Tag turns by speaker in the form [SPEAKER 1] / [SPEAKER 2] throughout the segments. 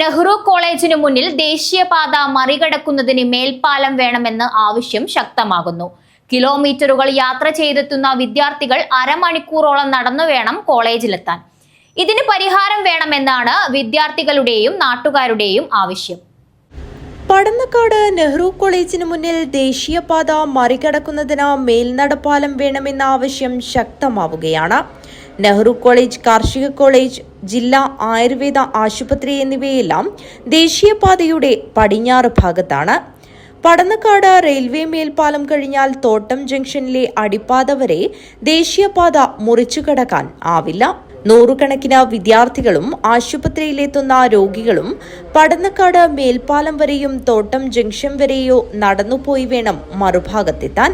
[SPEAKER 1] നെഹ്റു കോളേജിനു മുന്നിൽ ദേശീയപാത മറികടക്കുന്നതിന് മേൽപ്പാലം വേണമെന്ന് ആവശ്യം ശക്തമാകുന്നു. കിലോമീറ്ററുകൾ യാത്ര ചെയ്തെത്തുന്ന വിദ്യാർത്ഥികൾ അരമണിക്കൂറോളം നടന്നു വേണം കോളേജിലെത്താൻ. ഇതിന് പരിഹാരം വേണമെന്നാണ് വിദ്യാർത്ഥികളുടെയും നാട്ടുകാരുടെയും ആവശ്യം.
[SPEAKER 2] പടന്നക്കാട് നെഹ്റു കോളേജിന് മുന്നിൽ ദേശീയപാത മറികടക്കുന്നതിന് മേൽനടപ്പാലം വേണമെന്ന ആവശ്യം ശക്തമാവുകയാണ്. നെഹ്റു കോളേജ് കാർഷിക കോളേജ് ജില്ലാ ആയുർവേദ ആശുപത്രി എന്നിവയെല്ലാം ദേശീയപാതയുടെ പടിഞ്ഞാറ് ഭാഗത്താണ്. പടന്നക്കാട് റെയിൽവേ മേൽപ്പാലം കഴിഞ്ഞാൽ തോട്ടം ജംഗ്ഷനിലെ അടിപ്പാത വരെ ദേശീയപാത മുറിച്ചുകടക്കാൻ ആവില്ല. നൂറുകണക്കിന് വിദ്യാർത്ഥികളും ആശുപത്രിയിലെത്തുന്ന രോഗികളും പടന്നക്കാട് മേൽപ്പാലം വരെയും തോട്ടം ജംഗ്ഷൻ വരെയോ നടന്നുപോയി വേണം മറുഭാഗത്തെത്താൻ.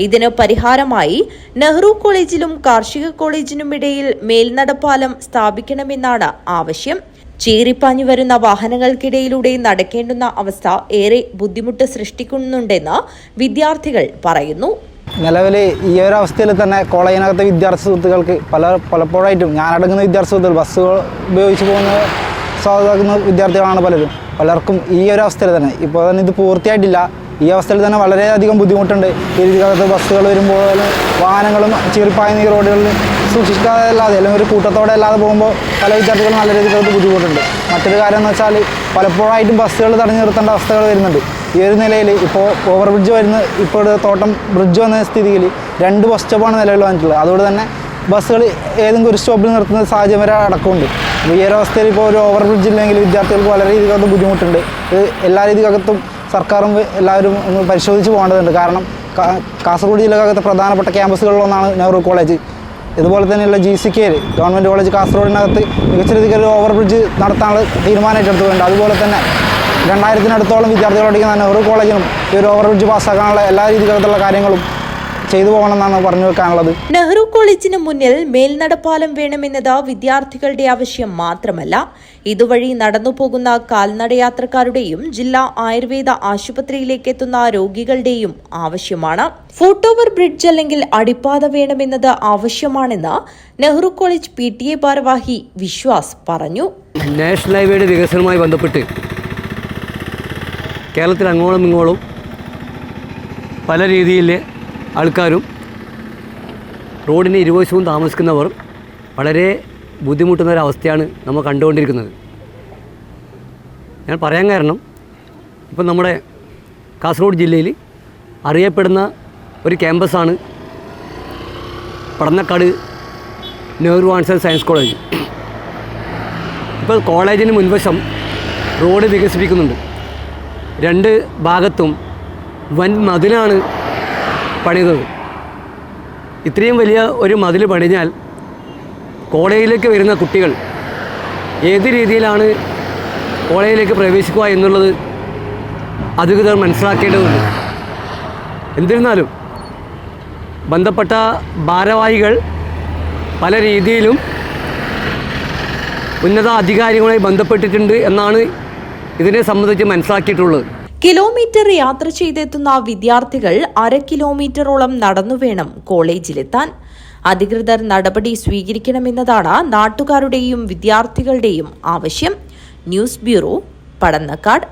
[SPEAKER 2] ഇതിന് പരിഹാരമായി നെഹ്റു കോളേജിലും കാർഷിക കോളേജിനും ഇടയിൽ മേൽനടപ്പാലം സ്ഥാപിക്കണമെന്നാണ് ആവശ്യം. ചീറിപ്പാഞ്ഞു വരുന്ന വാഹനങ്ങൾക്കിടയിലൂടെ നടക്കേണ്ടുന്ന അവസ്ഥ ഏറെ ബുദ്ധിമുട്ട് സൃഷ്ടിക്കുന്നുണ്ടെന്ന് വിദ്യാർത്ഥികൾ പറയുന്നു.
[SPEAKER 3] നിലവിൽ ഈ ഒരു അവസ്ഥയിൽ തന്നെ കോളേജിനകത്തെ വിദ്യാർത്ഥി സുഹൃത്തുക്കൾക്ക് പല പലപ്പോഴായിട്ടും ഞാനടങ്ങുന്ന വിദ്യാർത്ഥി സുഹൃത്തുക്കൾ ബസ്സുകൾ ഉപയോഗിച്ച് പോകുന്ന സ്വാഗതമാക്കുന്ന വിദ്യാർത്ഥികളാണ് പലരും. പലർക്കും ഈ ഒരു അവസ്ഥയിൽ തന്നെ. ഇപ്പോൾ തന്നെ ഇത് പൂർത്തിയായിട്ടില്ല. ഈ അവസ്ഥയിൽ തന്നെ വളരെയധികം ബുദ്ധിമുട്ടുണ്ട്. ഈ രീതിക്കകത്ത് ബസ്സുകൾ വരുമ്പോൾ വാഹനങ്ങളും ചീറിപ്പായുന്ന ഈ റോഡുകളിൽ സൂക്ഷിക്കാതെ അല്ലാതെ അല്ലെങ്കിൽ ഒരു കൂട്ടത്തോടെ അല്ലാതെ പോകുമ്പോൾ പല വിദ്യാർത്ഥികളും നല്ല രീതിയിൽ ബുദ്ധിമുട്ടുണ്ട്. മറ്റൊരു കാര്യം എന്ന് വെച്ചാൽ പലപ്പോഴായിട്ടും ബസ്സുകൾ തടഞ്ഞു നിർത്തേണ്ട അവസ്ഥകൾ വരുന്നുണ്ട്. ഈ ഒരു നിലയിൽ ഇപ്പോൾ ഓവർ ബ്രിഡ്ജ് വരുന്ന ഇപ്പോൾ തോട്ടം ബ്രിഡ്ജ് വന്ന സ്ഥിതിയിൽ രണ്ട് ബസ് സ്റ്റോപ്പാണ് നിലവിൽ വന്നിട്ടുള്ളത്. അതുകൊണ്ട് തന്നെ ബസ്സുകൾ ഏതെങ്കിലും ഒരു സ്റ്റോപ്പിൽ നിർത്തുന്ന സാഹചര്യം വരെ അടക്കമുണ്ട്. ഈ ഒരു അവസ്ഥയിൽ ഇപ്പോൾ ഒരു ഓവർ ബ്രിഡ്ജ് ഇല്ലെങ്കിൽ വിദ്യാർത്ഥികൾക്ക് വളരെ രീതിക്കകത്ത് ബുദ്ധിമുട്ടുണ്ട്. ഇത് എല്ലാ രീതിക്കകത്തും സർക്കാരും എല്ലാവരും ഒന്ന് പരിശോധിച്ച് പോകേണ്ടതുണ്ട്. കാരണം കാസർഗോഡ് ജില്ലക്കകത്തെ പ്രധാനപ്പെട്ട ക്യാമ്പസുകളിലൊന്നാണ് നെഹ്റു കോളേജ് ഇതുപോലെ തന്നെയുള്ള G C K government college കാസർഗോഡിനകത്ത് മികച്ച രീതിക്ക് ഒരു ഓവർ ബ്രിഡ്ജ് നടത്താനുള്ള തീരുമാനമായിട്ട് അതുപോലെ തന്നെ രണ്ടായിരത്തിനടുത്തോളം വിദ്യാർത്ഥികൾ പഠിക്കുന്ന നെഹ്റു കോളേജിനും ഈ ഒരു ഓവർ ബ്രിഡ്ജ് പാസ്സാക്കാനുള്ള എല്ലാ രീതിയിലുള്ള കാര്യങ്ങളും ചെയ്തു പോകണമെന്നാണ് പറഞ്ഞു വെക്കാനുള്ളത്.
[SPEAKER 2] നെഹ്റു കോളേജിന് മുന്നിൽ മേൽനടപ്പാലം വേണമെന്നത് വിദ്യാർത്ഥികളുടെ ആവശ്യം മാത്രമല്ല ഇതുവഴി നടന്നുപോകുന്ന കാൽനടയാത്രക്കാരുടെയും ജില്ലാ ആയുർവേദ ആശുപത്രിയിലേക്ക് എത്തുന്ന രോഗികളുടെയും ആവശ്യമാണ്. ഫുട് ഓവർ ബ്രിഡ്ജ് അല്ലെങ്കിൽ അടിപ്പാത വേണമെന്നത് ആവശ്യമാണെന്ന് Nehru college P T A ഭാരവാഹി വിശ്വാസ് പറഞ്ഞു.
[SPEAKER 4] നാഷണൽ ഹൈവേയുടെ വികസനവുമായി ബന്ധപ്പെട്ട് കേരളത്തിൽ അങ്ങോളം ഇങ്ങോളം പല രീതിയിലെ ആൾക്കാരും റോഡിന് ഇരുവശവും താമസിക്കുന്നവർ വളരെ ബുദ്ധിമുട്ടുന്ന ഒരവസ്ഥയാണ് നമ്മൾ കണ്ടുകൊണ്ടിരിക്കുന്നത്. ഞാൻ പറയാൻ കാരണം ഇപ്പം നമ്മുടെ കാസർഗോഡ് ജില്ലയിൽ അറിയപ്പെടുന്ന ഒരു ക്യാമ്പസാണ് Padannakkad Nehru arts and science college. ഇപ്പോൾ കോളേജിന് മുൻവശം റോഡ് വികസിപ്പിക്കുന്നുണ്ട്. രണ്ട് ഭാഗത്തും വൻ മതിലാണ് പണിതത്. ഇത്രയും വലിയ ഒരു മതിൽ പണിഞ്ഞാൽ കോളേജിലേക്ക് വരുന്ന കുട്ടികൾ ഏത് രീതിയിലാണ് കോളേജിലേക്ക് പ്രവേശിക്കുക എന്നുള്ളത് അധികൃതർ മനസ്സിലാക്കേണ്ടതുണ്ട്. എന്നിരുന്നാലും ബന്ധപ്പെട്ട ഭാരവാഹികൾ പല രീതിയിലും ഉന്നത അധികാരികളുമായി ബന്ധപ്പെട്ടിട്ടുണ്ട് എന്നാണ് ഇതിനെ സംബന്ധിച്ച് മനസ്സിലാക്കിയിട്ടുള്ളത്.
[SPEAKER 2] കിലോമീറ്റർ യാത്ര ചെയ്തെത്തുന്ന വിദ്യാർത്ഥികൾ അര കിലോമീറ്ററോളം നടന്നു വേണം കോളേജിലെത്താൻ. അധികൃതർ നടപടി സ്വീകരിക്കണമെന്നതാണ് നാട്ടുകാരുടെയും വിദ്യാർത്ഥികളുടെയും ആവശ്യം. News bureau Padannakkad.